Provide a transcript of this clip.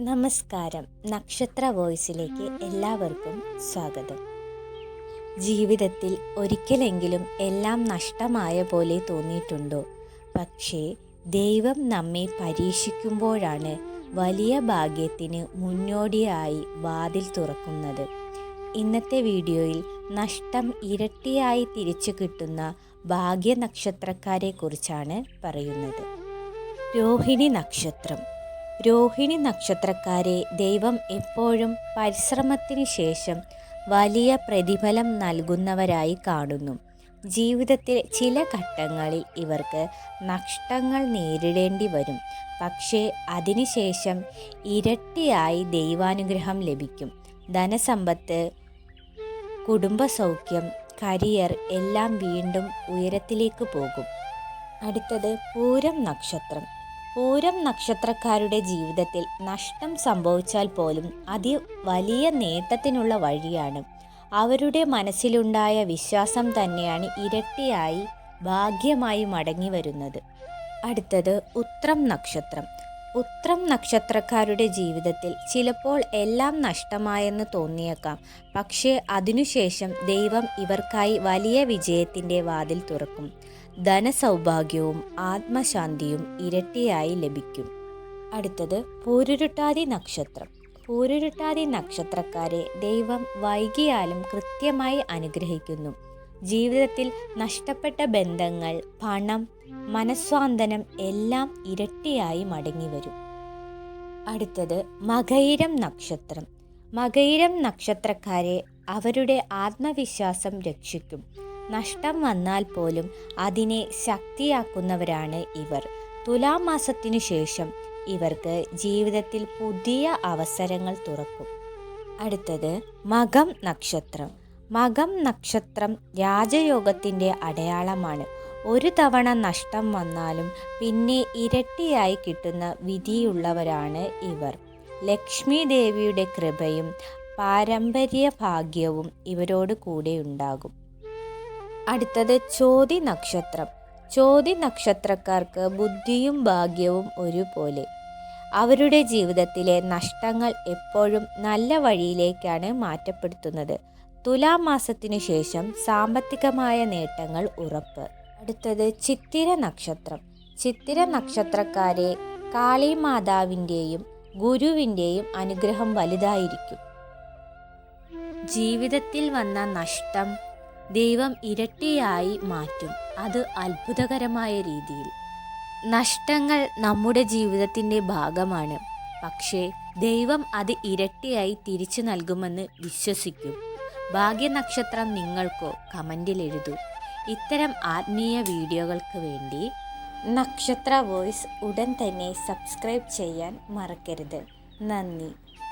നമസ്കാരം. നക്ഷത്ര വോയിസിലേക്ക് എല്ലാവർക്കും സ്വാഗതം. ജീവിതത്തിൽ ഒരിക്കലെങ്കിലും എല്ലാം നഷ്ടമായ പോലെ തോന്നിയിട്ടുണ്ടോ? പക്ഷേ ദൈവം നമ്മെ പരീക്ഷിക്കുമ്പോഴാണ് വലിയ ഭാഗ്യത്തിന് മുന്നോടിയായി വാതിൽ തുറക്കുന്നത്. ഇന്നത്തെ വീഡിയോയിൽ നഷ്ടം ഇരട്ടിയായി തിരിച്ചു കിട്ടുന്ന ഭാഗ്യ നക്ഷത്രക്കാരെ കുറിച്ചാണ് പറയുന്നത്. രോഹിണി നക്ഷത്രം. രോഹിണി നക്ഷത്രക്കാരെ ദൈവം എപ്പോഴും പരിശ്രമത്തിന് ശേഷം വലിയ പ്രതിഫലം നൽകുന്നവരായി കാണുന്നു. ജീവിതത്തിലെ ചില ഘട്ടങ്ങളിൽ ഇവർക്ക് നഷ്ടങ്ങൾ നേരിടേണ്ടി വരും. പക്ഷേ അതിനുശേഷം ഇരട്ടിയായി ദൈവാനുഗ്രഹം ലഭിക്കും. ധനസമ്പത്ത് കുടുംബസൗഖ്യം കരിയർ എല്ലാം വീണ്ടും ഉയരത്തിലേക്ക് പോകും. അടുത്തത് പൂരം നക്ഷത്രം. പൂരം നക്ഷത്രക്കാരുടെ ജീവിതത്തിൽ നഷ്ടം സംഭവിച്ചാൽ പോലും അതി വലിയ നേട്ടത്തിനുള്ള വഴിയാണ്. അവരുടെ മനസ്സിലുണ്ടായ വിശ്വാസം തന്നെയാണ് ഇരട്ടിയായി ഭാഗ്യമായി മടങ്ങി വരുന്നത്. അടുത്തത് ഉത്രം നക്ഷത്രം. ഉത്രം നക്ഷത്രക്കാരുടെ ജീവിതത്തിൽ ചിലപ്പോൾ എല്ലാം നഷ്ടമായെന്ന് തോന്നിയേക്കാം. പക്ഷേ അതിനുശേഷം ദൈവം ഇവർക്കായി വലിയ വിജയത്തിന്റെ വാതിൽ തുറക്കും. ധനസൗഭാഗ്യവും ആത്മശാന്തിയും ഇരട്ടിയായി ലഭിക്കും. അടുത്തത് പൂരുരുട്ടാതി നക്ഷത്രം. പൂരുരുട്ടാതി നക്ഷത്രക്കാരെ ദൈവം വൈകിയാലും കൃത്യമായി അനുഗ്രഹിക്കുന്നു. ജീവിതത്തിൽ നഷ്ടപ്പെട്ട ബന്ധങ്ങൾ പണം മനസ്വാന്തനം എല്ലാം ഇരട്ടിയായി മടങ്ങി വരും അടുത്തത് മകയിരം നക്ഷത്രം. മകയിരം നക്ഷത്രക്കാരെ അവരുടെ ആത്മവിശ്വാസം രക്ഷിക്കും. നഷ്ടം വന്നാൽ പോലും അതിനെ ശക്തിയാക്കുന്നവരാണ് ഇവർ. തുലാമാസത്തിനു ശേഷം ഇവർക്ക് ജീവിതത്തിൽ പുതിയ അവസരങ്ങൾ തുറക്കും. അടുത്തത് മകം നക്ഷത്രം. മകം നക്ഷത്രം രാജയോഗത്തിന്റെ അടയാളമാണ്. ഒരു തവണ നഷ്ടം വന്നാലും പിന്നെ ഇരട്ടിയായി കിട്ടുന്ന വിധിയുള്ളവരാണ് ഇവർ. ലക്ഷ്മി ദേവിയുടെ കൃപയും പാരമ്പര്യ ഭാഗ്യവും ഇവരോട് കൂടെ ഉണ്ടാകും. അടുത്തത് ചോതി നക്ഷത്രം. ചോതി നക്ഷത്രക്കാർക്ക് ബുദ്ധിയും ഭാഗ്യവും ഒരുപോലെ. അവരുടെ ജീവിതത്തിലെ നഷ്ടങ്ങൾ എപ്പോഴും നല്ല വഴിയിലേക്കാണ് മാറ്റപ്പെടുത്തുന്നത്. തുലാം മാസത്തിനു ശേഷം സാമ്പത്തികമായ നേട്ടങ്ങൾ ഉറപ്പ്. അടുത്തത് ചിത്തിര നക്ഷത്രം. ചിത്തിര നക്ഷത്രക്കാരെ കാളിമാതാവിന്റെയും ഗുരുവിന്റെയും അനുഗ്രഹം വലുതായിരിക്കും. ജീവിതത്തിൽ വന്ന നഷ്ടം ദൈവം ഇരട്ടിയായി മാറ്റും. അത് അത്ഭുതകരമായ രീതിയിൽ. നഷ്ടങ്ങൾ നമ്മുടെ ജീവിതത്തിന്റെ ഭാഗമാണ്. പക്ഷേ ദൈവം അത് ഇരട്ടിയായി തിരിച്ചു നൽകുമെന്ന് വിശ്വസിക്കും. ഭാഗ്യനക്ഷത്രം നിങ്ങൾക്കോ കമന്റിൽ എഴുതൂ. ഇത്തരം ആത്മീയ വീഡിയോകൾക്ക് വേണ്ടി നക്ഷത്ര വോയിസ് ഉടൻ തന്നെ സബ്സ്ക്രൈബ് ചെയ്യാൻ മറക്കരുത്. നന്ദി.